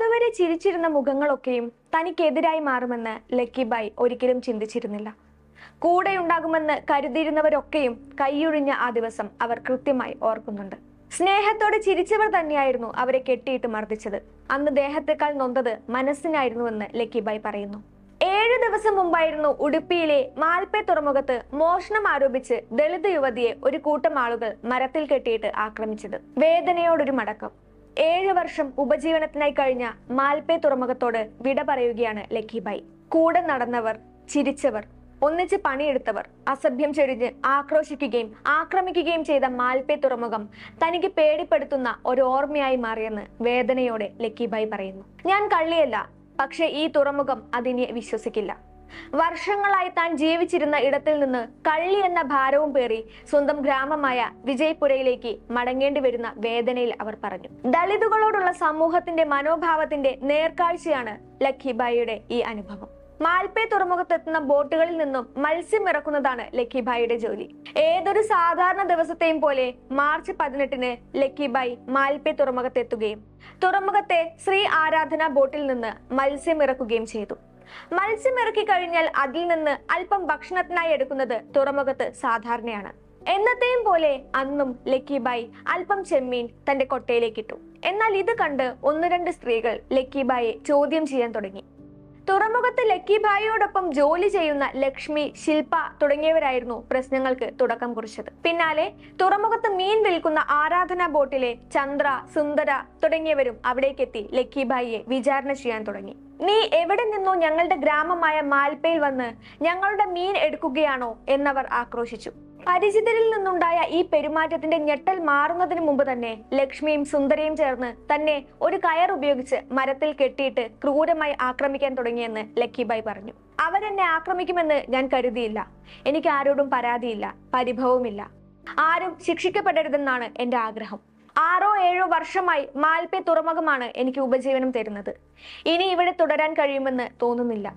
അതുവരെ ചിരിച്ചിരുന്ന മുഖങ്ങളൊക്കെയും തനിക്കെതിരായി മാറുമെന്ന് ലക്കിബായ് ഒരിക്കലും ചിന്തിച്ചിരുന്നില്ല. കൂടെയുണ്ടാകുമെന്ന് കരുതിയിരുന്നവരൊക്കെയും കൈയൊഴിഞ്ഞ ആ ദിവസം അവർ കൃത്യമായി ഓർക്കുന്നുണ്ട്. സ്നേഹത്തോടെ ചിരിച്ചവർ തന്നെയായിരുന്നു അവരെ കെട്ടിയിട്ട് മർദ്ദിച്ചത്. അന്ന് ദേഹത്തെക്കാൾ നൊന്തത് മനസ്സിനായിരുന്നുവെന്ന് ലക്കിബായ് പറയുന്നു. ഏഴു ദിവസം മുമ്പായിരുന്നു ഉടുപ്പിയിലെ മാൽപ്പെ തുറമുഖത്ത് മോഷണം ആരോപിച്ച് ദളിത് യുവതിയെ ഒരു കൂട്ടം ആളുകൾ മരത്തിൽ കെട്ടിയിട്ട് ആക്രമിച്ചത്. വേദനയോടൊരു മടക്കം. ഏഴ് വർഷം ഉപജീവനത്തിനായി കഴിഞ്ഞ മാൽപേ തുറമുഖത്തോട് വിട പറയുകയാണ് ലക്കിബായി കൂടെ നടന്നവർ ചിരിച്ചവർ ഒന്നിച്ച് പണിയെടുത്തവർ അസഭ്യം ചെടിഞ്ഞ് ആക്രോശിക്കുകയും ആക്രമിക്കുകയും ചെയ്ത മാൽപേ തുറമുഖം തനിക്ക് പേടിപ്പെടുത്തുന്ന ഒരു ഓർമ്മയായി മാറിയെന്ന് വേദനയോടെ ലക്കിബായി പറയുന്നു. ഞാൻ കള്ളിയല്ല പക്ഷേ ഈ തുറമുഖം അതിനെ വിശ്വസിക്കില്ല. വർഷങ്ങളായി താൻ ജീവിച്ചിരുന്ന ഇടത്തിൽ നിന്ന് കള്ളി എന്ന ഭാരവും പേറി സ്വന്തം ഗ്രാമമായ വിജയ്പുരയിലേക്ക് മടങ്ങേണ്ടി വരുന്ന വേദനയിൽ അവർ പറഞ്ഞു. ദളിതുകളോടുള്ള സമൂഹത്തിന്റെ മനോഭാവത്തിന്റെ നേർക്കാഴ്ചയാണ് ലഖിബായിയുടെ ഈ അനുഭവം. മാൽപേ തുറമുഖത്തെത്തുന്ന ബോട്ടുകളിൽ നിന്നും മത്സ്യം ഇറക്കുന്നതാണ് ലക്കിബായിയുടെ ജോലി. ഏതൊരു സാധാരണ ദിവസത്തെയും പോലെ മാർച്ച് പതിനെട്ടിന് ലക്കിബായി മാൽപേ തുറമുഖത്തെത്തുകയും തുറമുഖത്തെ ശ്രീ ആരാധന ബോട്ടിൽ നിന്ന് മത്സ്യം ഇറക്കുകയും ചെയ്തു. മത്സ്യം ഇറക്കി കഴിഞ്ഞാൽ അതിൽ നിന്ന് അല്പം ഭക്ഷണത്തിനായി എടുക്കുന്നത് തുറമുഖത്ത് സാധാരണയാണ്. എന്നത്തെയും പോലെ അന്നും ലക്കിബായി അല്പം ചെമ്മീൻ തന്റെ കൊട്ടയിലേക്ക് ഇട്ടു എന്നാൽ ഇത് കണ്ട് ഒന്ന് രണ്ട് സ്ത്രീകൾ ലക്കിബായെ ചോദ്യം ചെയ്യാൻ തുടങ്ങി. തുറമുഖത്ത് ലക്കിബായിയോടൊപ്പം ജോലി ചെയ്യുന്ന ലക്ഷ്മി ശില്പ തുടങ്ങിയവരായിരുന്നു പ്രശ്നങ്ങൾക്ക് തുടക്കം കുറിച്ചത്. പിന്നാലെ തുറമുഖത്ത് മീൻ വിൽക്കുന്ന ആരാധന ബോട്ടിലെ ചന്ദ്ര സുന്ദര തുടങ്ങിയവരും അവിടേക്കെത്തി ലക്കിബായിയെ വിചാരണ ചെയ്യാൻ തുടങ്ങി. നീ എവിടെ നിന്നോ ഞങ്ങളുടെ ഗ്രാമമായ മാൽപ്പയിൽ വന്ന് ഞങ്ങളുടെ മീൻ എടുക്കുകയാണോ എന്നവർ ആക്രോശിച്ചു. പരിചിതരിൽ നിന്നുണ്ടായ ഈ പെരുമാറ്റത്തിന്റെ ഞെട്ടൽ മാറുന്നതിന് മുമ്പ് തന്നെ ലക്ഷ്മിയും സുന്ദരയും ചേർന്ന് തന്നെ ഒരു കയർ ഉപയോഗിച്ച് മരത്തിൽ കെട്ടിയിട്ട് ക്രൂരമായി ആക്രമിക്കാൻ തുടങ്ങിയെന്ന് ലക്കിബായ് പറഞ്ഞു. അവരെന്നെ ആക്രമിക്കുമെന്ന് ഞാൻ കരുതിയില്ല. എനിക്ക് ആരോടും പരാതിയില്ല പരിഭവവുമില്ല. ആരും ശിക്ഷിക്കപ്പെടരുതെന്നാണ് എന്റെ ആഗ്രഹം. ആറോ ഏഴോ വർഷമായി മാൽപ്പെ തുറമുഖമാണ് എനിക്ക് ഉപജീവനം തരുന്നത്. ഇനി ഇവിടെ തുടരാൻ കഴിയുമെന്ന് തോന്നുന്നില്ല.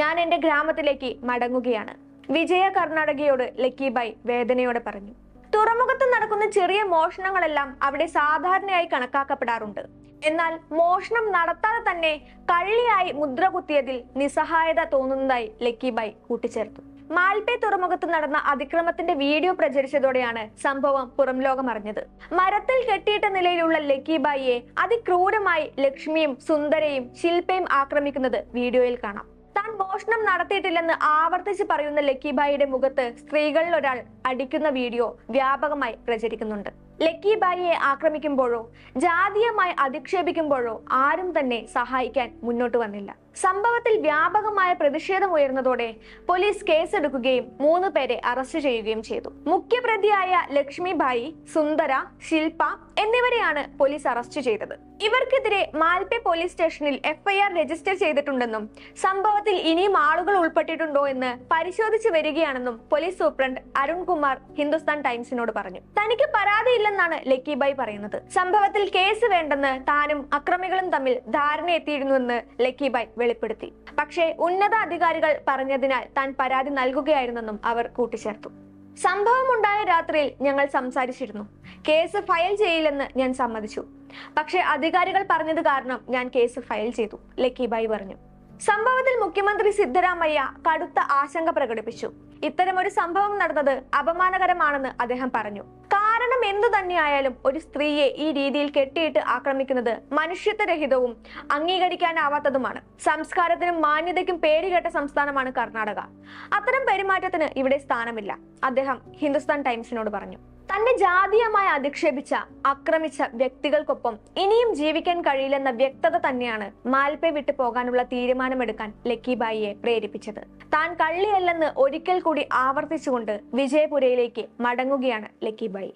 ഞാൻ എന്റെ ഗ്രാമത്തിലേക്ക് മടങ്ങുകയാണ്. വിജയ കർണാടകയോട് ലക്കിബായ് വേദനയോടെ പറഞ്ഞു. തുറമുഖത്ത് നടക്കുന്ന ചെറിയ മോഷണങ്ങളെല്ലാം അവിടെ സാധാരണയായി കണക്കാക്കപ്പെടാറുണ്ട്. എന്നാൽ മോഷണം നടത്താതെ തന്നെ കള്ളിയായി മുദ്ര കുത്തിയതിൽ നിസ്സഹായത തോന്നുന്നതായി ലക്കിബായി കൂട്ടിച്ചേർത്തു. മാൽപ്പെ തുറമുഖത്ത് നടന്ന അതിക്രമത്തിന്റെ വീഡിയോ പ്രചരിച്ചതോടെയാണ് സംഭവം പുറം ലോകം അറിഞ്ഞത്. മരത്തിൽ കെട്ടിയിട്ട നിലയിലുള്ള ലക്കിബായിയെ അതിക്രൂരമായി ലക്ഷ്മിയും സുന്ദരയും ശില്പയും ആക്രമിക്കുന്നത് വീഡിയോയിൽ കാണാം. താൻ മോഷണം നടത്തിയിട്ടില്ലെന്ന് ആവർത്തിച്ച് പറയുന്ന ലക്കിബായിയുടെ മുഖത്ത് സ്ത്രീകളിൽ ഒരാൾ അടിക്കുന്ന വീഡിയോ വ്യാപകമായി പ്രചരിക്കുന്നുണ്ട്. ലക്കി ബായിയെ ആക്രമിക്കുമ്പോഴോ ജാതീയമായി അധിക്ഷേപിക്കുമ്പോഴോ ആരും തന്നെ സഹായിക്കാൻ മുന്നോട്ട് വന്നില്ല. സംഭവത്തിൽ വ്യാപകമായ പ്രതിഷേധം ഉയർന്നതോടെ പോലീസ് കേസെടുക്കുകയും മൂന്ന് പേരെ അറസ്റ്റ് ചെയ്യുകയും ചെയ്തു. മുഖ്യപ്രതിയായ ലക്ഷ്മിബായി സുന്ദര ശില്പ എന്നിവരെയാണ് പോലീസ് അറസ്റ്റ് ചെയ്തത്. ഇവർക്കെതിരെ മാൽപെ പോലീസ് സ്റ്റേഷനിൽ എഫ്ഐആർ രജിസ്റ്റർ ചെയ്തിട്ടുണ്ടെന്നും സംഭവത്തിൽ ഇനിയും ആളുകൾ ഉൾപ്പെട്ടിട്ടുണ്ടോ എന്ന് പരിശോധിച്ചു വരികയാണെന്നും പോലീസ് സൂപ്രണ്ട് അരുൺകുമാർ ഹിന്ദുസ്ഥാൻ ടൈംസിനോട് പറഞ്ഞു. തനിക്ക് പരാതിയില്ലെന്നാണ് ലക്കിബായ് പറയുന്നത്. സംഭവത്തിൽ കേസ് വേണ്ടെന്ന് താനും അക്രമികളും തമ്മിൽ ധാരണ എത്തിയിരുന്നുവെന്ന് ലക്കിബായ് വെളിപ്പെടുത്തി. പക്ഷേ ഉന്നത അധികാരികൾ പറഞ്ഞതിനാൽ താൻ പരാതി നൽകുകയായിരുന്നെന്നും അവർ കൂട്ടിച്ചേർത്തു. സംഭവമുണ്ടായ രാത്രിയിൽ ഞങ്ങൾ സംസാരിച്ചിരുന്നു. കേസ് ഫയൽ ചെയ്യില്ലെന്ന് ഞാൻ സമ്മതിച്ചു. പക്ഷേ അധികാരികൾ പറഞ്ഞത് കാരണം ഞാൻ കേസ് ഫയൽ ചെയ്തു ലക്കിബായി പറഞ്ഞു. സംഭവത്തിൽ മുഖ്യമന്ത്രി സിദ്ധരാമയ്യ കടുത്ത ആശങ്ക പ്രകടിപ്പിച്ചു. ഇത്തരമൊരു സംഭവം നടന്നത് അപമാനകരമാണെന്ന് അദ്ദേഹം പറഞ്ഞു. കാരണം എന്തു തന്നെയായാലും ഒരു സ്ത്രീയെ ഈ രീതിയിൽ കെട്ടിയിട്ട് ആക്രമിക്കുന്നത് മനുഷ്യത്വരഹിതവും അംഗീകരിക്കാനാവാത്തതുമാണ്. സംസ്കാരത്തിനും മാന്യതയ്ക്കും പേരുകേട്ട സംസ്ഥാനമാണ് കർണാടക. അത്തരം പെരുമാറ്റത്തിന് ഇവിടെ സ്ഥാനമില്ല അദ്ദേഹം ഹിന്ദുസ്ഥാൻ ടൈംസിനോട് പറഞ്ഞു. തന്നെ ജാതീയമായി അധിക്ഷേപിച്ച ആക്രമിച്ച വ്യക്തികൾക്കൊപ്പം ഇനിയും ജീവിക്കാൻ കഴിയില്ലെന്ന വ്യക്തത തന്നെയാണ് മാൽപ്പെ വിട്ടു പോകാനുള്ള തീരുമാനമെടുക്കാൻ ലക്കിബായിയെ പ്രേരിപ്പിച്ചത്. താൻ കള്ളിയല്ലെന്ന് ഒരിക്കൽ കൂടി ആവർത്തിച്ചുകൊണ്ട് വിജയപുരയിലേക്ക് മടങ്ങുകയാണ് ലക്കിബായി